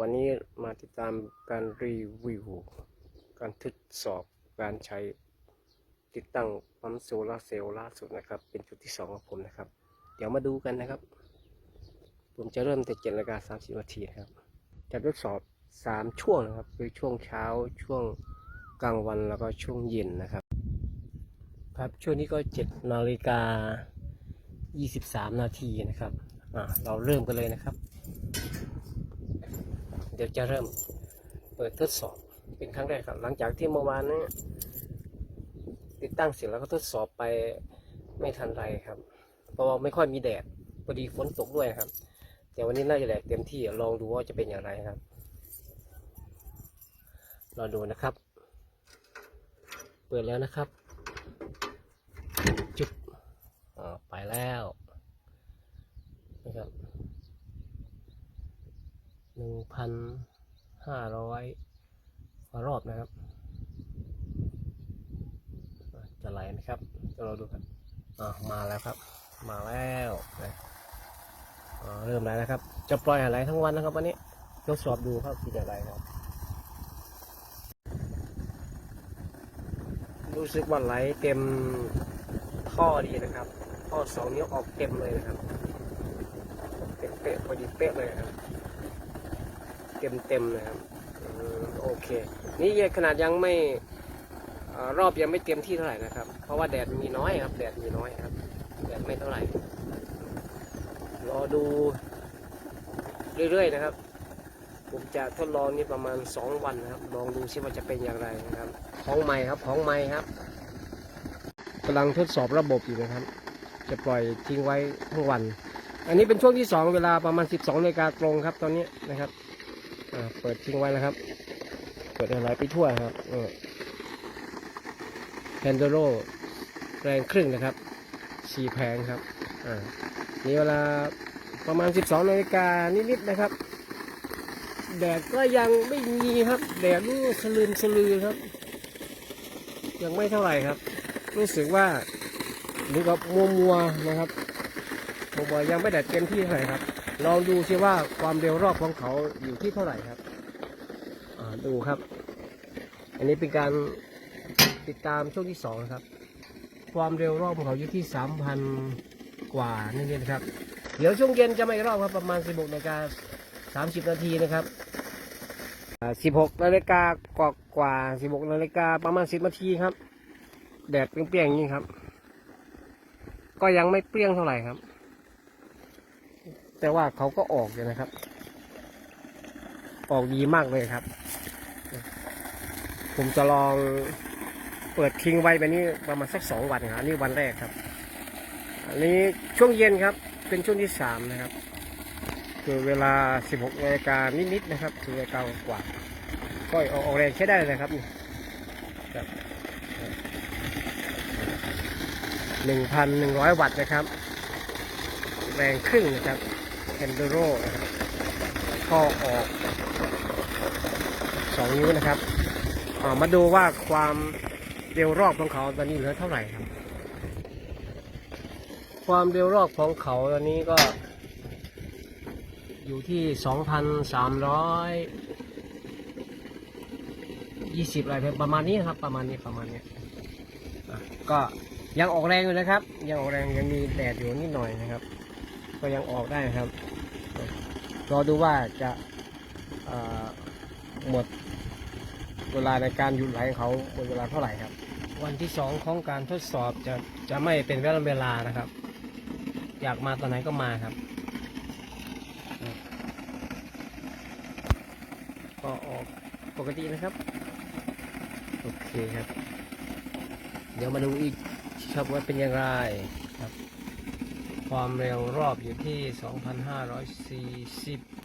วันนี้มาติดตามการรีวิว การทดสอบการใช้ติดตั้งปั๊มโซลาเซลล์ล่าสุดนะครับ เป็นจุดที่สองของผมนะครับ เดี๋ยวมาดูกันนะครับ ผมจะเริ่มแต่เจ็ดนาฬิกาสามสิบนาทีนะครับจะทดสอบสามช่วงนะครับ คือช่วงเช้าช่วงกลางวันแล้วก็ช่วงเย็นนะครับ ครับช่วงนี้ก็เจ็ดนาฬิกายี่สิบสามนาทีนะครับ อ่าเราเริ่มกันเลยนะครับ เดี๋ยวจะเริ่มเปิดทดสอบเป็นครั้งแรกครับ หลังจากที่เมื่อวานนี้ติดตั้งเสร็จแล้วก็ทดสอบไปไม่ทันไรครับ เพราะว่าไม่ค่อยมีแดดพอดีฝนตกด้วยครับ แต่วันนี้น่าจะแดดเต็มที่ลองดูว่าจะเป็นอย่างไรครับรอดูนะครับ เปิดแล้วนะครับ จุดไปแล้วนะครับ หนึ่งพันห้าร้อยกว่ารอบนะครับ จะไหลไหมครับจะเราดูครับอ่ามาแล้วครับ มาแล้วนะเริ่มแล้วนะครับ จะปล่อยอะไรทั้งวันนะครับวันนี้ทดสอบดูครับเป็นอะไรครับ รู้สึกว่าไหลเต็มท่อดีนะครับท่อสองนิ้วออกเต็มเลยนะครับเต็มเป๊ะพอดีเป๊ะเลยนะครับ เต็มเต็มๆนะครับโอเค นี่ขนาดยังไม่รอบยังไม่เต็มที่เท่าไหร่นะครับ เพราะว่าแดดมีน้อยครับแดดมีน้อยครับแดดไม่เท่าไหร่รอดูเรื่อยๆนะครับ ผมจะทดลองนี่ประมาณ 2 วันนะครับ ลองดูซิว่าจะเป็นอย่างไรนะครับของใหม่ครับของใหม่ครับกำลังทดสอบระบบอยู่นะครับ จะปล่อยทิ้งไว้ทั้งวัน อันนี้เป็นช่วงที่ 2 เวลาประมาณ 12นาฬิกาตรงครับตอนนี้นะครับ เปิดทิ้งไว้แล้วครับ เปิดอะไรไปทั่วครับแฮนเดโรแรงครึ่งนะครับสี่แผงครับอ่านี่เวลาประมาณ 12นาฬิกานิดๆนะครับ แดดก็ยังไม่มีครับ แดดรู้สลืมสลือครับ ยังไม่เท่าไหร่ครับ รู้สึกว่าเหมือนกับมัวมัวนะครับมัวมัวๆยังไม่แดดเต็มที่เท่าไหร่ครับ ลองดูซิว่าความเร็วรอบของเขาอยู่ที่เท่าไหร่ครับดูครับ อันนี้เป็นการติดตามช่วงที่สองครับ ความเร็วรอบของเขาอยู่ที่สามพันกว่านี่นนะครับ เดี๋ยวช่วงเย็นจะไมาอีกรอบครับประมาณสิบหกนาฬิกาสามสิบนาทีนะครับสิบหกนาฬิกากว่ากว่าสิบหกนาฬิกาประมาณสิบนาทีครับ แดดเปรี้ยงๆอย่างนี้ครับ ก็ยังไม่เปรี้ยงเท่าไหร่ครับ แต่ว่าเขาก็ออกอยู่นะครับ ออกดีมากเลยครับ ผมจะลองเปิดทิ้งไว้แบบนี้ประมาณสักสองวันครับอันนี้วันแรกครับ อันนี้ช่วงเย็นครับ เป็นช่วงที่สามนะครับ คือเวลา16นาฬิกานิดๆนะครับถึงนาฬิกากว่าก็ออกแรงใช้ได้เลยครับนี่ครับหนึ่งพันหนึ่งร้อยวัตต์นะครับ แรงครึ่งนะครับ เอนดูโรข้อออกสองนิ้วนะครับามาดูว่าความเร็วรอบของเขาตอนนี้เหลือเท่าไหร่ครับ ความเร็วรอบของเขาตอนนี้ก็ อยู่ที่สองพันสามร้อยยี่สิบอะไรประมาณนี้ครับ ประมาณนี้ประมาณนี้ก็ยังออกแรงอยู่นะครับ ยังออกแรงยังมีแดดอยู่นิดหน่อยนะครับ ก็ยังออกได้นะครับ รอดูว่าจะเอ่อหมดเวลาในการหยุดไหลของเขาหมดเวลาเท่าไหร่ครับ วันที่สองของการทดสอบจะจะไม่เป็นเวลาเวลานะครับ อยากมาตอนไหนก็มาครับ ก็ออกปกตินะครับ โอเคครับ เดี๋ยวมาดูอีกครับว่าเป็นอย่างไรครับ ความเร็วรอบอยู่ที่ 2,540